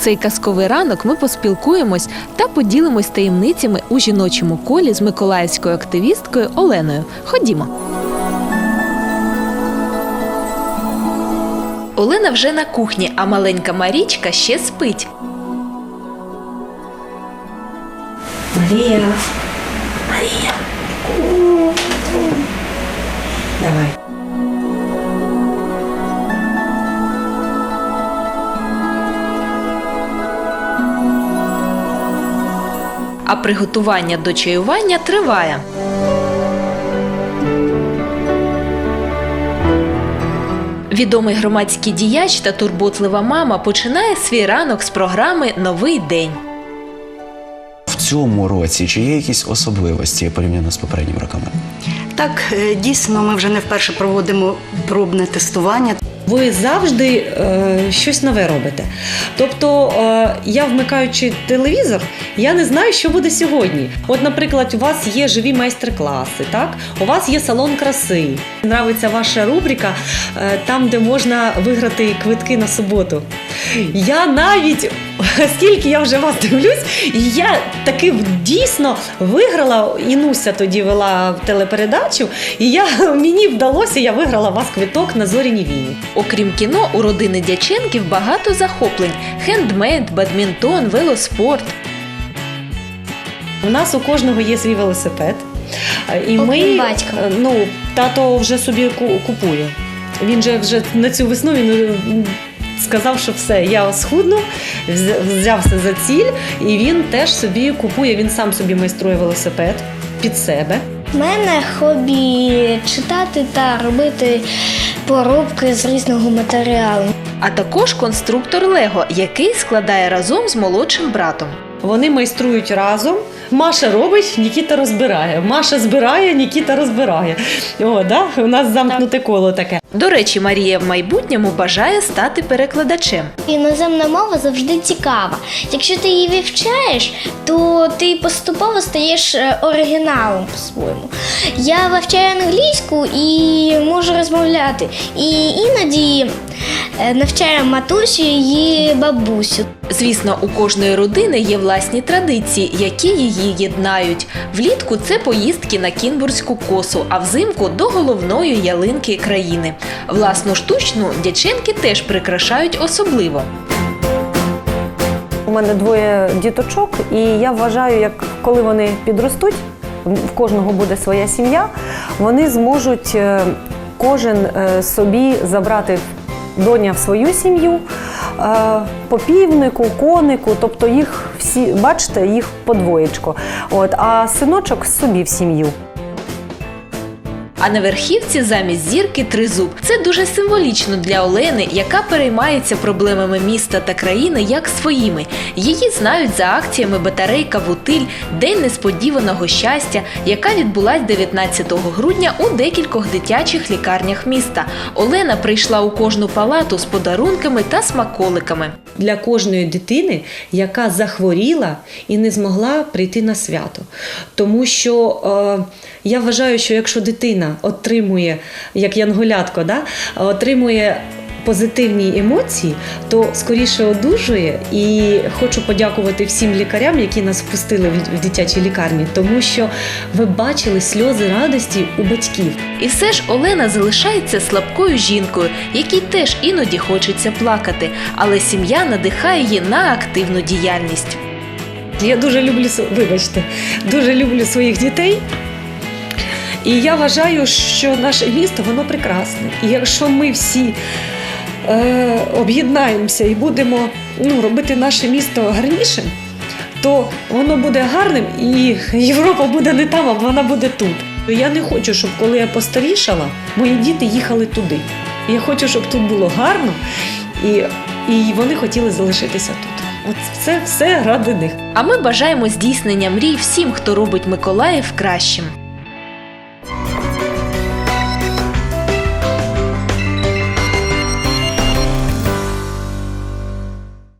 цей казковий ранок ми поспілкуємось та поділимось таємницями у жіночому колі з миколаївською активісткою Оленою. Ходімо. Олена вже на кухні, а маленька Марічка ще спить. Марія. Марія. Давай. А приготування до чаювання триває. Відомий громадський діяч та турботлива мама починає свій ранок з програми Новий день. В цьому році чи є якісь особливості порівняно з попередніми роками? Так, е, дійсно, ми вже не вперше проводимо пробне тестування. Ви завжди е, щось нове робите. Тобто, е, я вмикаючи телевізор, я не знаю, що буде сьогодні. От, наприклад, у вас є живі майстер-класи, так? У вас є салон краси. Нравиться ваша рубрика, е, там, де можна виграти квитки на суботу. Я навіть, скільки я вже вас дивлюсь, і я таки дійсно виграла. Інуся тоді вела телепередачу, і я, мені вдалося, я виграла вас квиток на зоряні війни. Окрім кіно, у родини Дяченків багато захоплень: хендмейд, бадмінтон, велоспорт. У нас у кожного є свій велосипед. І Окрім ми, батька. е, ну, тато вже собі купує. Він же вже на цю весну він е, сказав, що все, я схудну, взявся за ціль, і він теж собі купує, він сам собі майструє велосипед під себе. У мене хобі читати та робити поробки з різного матеріалу. А також конструктор Лего, який складає разом з молодшим братом. Вони майструють разом. Маша робить, Нікіта розбирає. Маша збирає, Нікіта розбирає. О, да? У нас замкнуте коло таке. До речі, Марія в майбутньому бажає стати перекладачем. Іноземна мова завжди цікава. Якщо ти її вивчаєш, то ти поступово стаєш е, оригіналом по-своєму. Я вивчаю англійську і можу розмовляти. І іноді е, навчаю матусю і її бабусю. Звісно, у кожної родини є власні традиції, які її єднають. Влітку це поїздки на Кінбурзьку косу, а взимку до головної ялинки країни. Власну штучну дяченки теж прикрашають особливо. У мене двоє діточок, і я вважаю, як коли вони підростуть, в кожного буде своя сім'я, вони зможуть е, кожен е, собі забрати доня в свою сім'ю, е, по півнику, конику, тобто їх всі, бачите, їх подвоєчко. От, а синочок собі в сім'ю. А на верхівці замість зірки тризуб. Це дуже символічно для Олени, яка переймається проблемами міста та країни як своїми. Її знають за акціями батарейка Вутиль, День несподіваного щастя, яка відбулась 19 грудня у декількох дитячих лікарнях міста. Олена прийшла у кожну палату з подарунками та смаколиками. для кожної дитини, яка захворіла і не змогла прийти на свято. Тому що е, я вважаю, що якщо дитина отримує, як янголятко, да, отримує позитивні емоції, то скоріше одужує. І хочу подякувати всім лікарям, які нас впустили в- в дитячі лікарні, тому що ви бачили сльози радості у батьків. І все ж Олена залишається слабкою жінкою, якій теж іноді хочеться плакати, але сім'я надихає її на активну діяльність. Я дуже люблю вибачте, дуже люблю своїх дітей. І я вважаю, що наше місто воно прекрасне. І якщо ми всі е, об'єднаємося і будемо ну, робити наше місто гарнішим, то воно буде гарним і Європа буде не там, а вона буде тут. Я не хочу, щоб коли я постарішала, мої діти їхали туди. Я хочу, щоб тут було гарно, і, і вони хотіли залишитися тут. От це все ради них. А ми бажаємо здійснення мрій всім, хто робить Миколаїв кращим.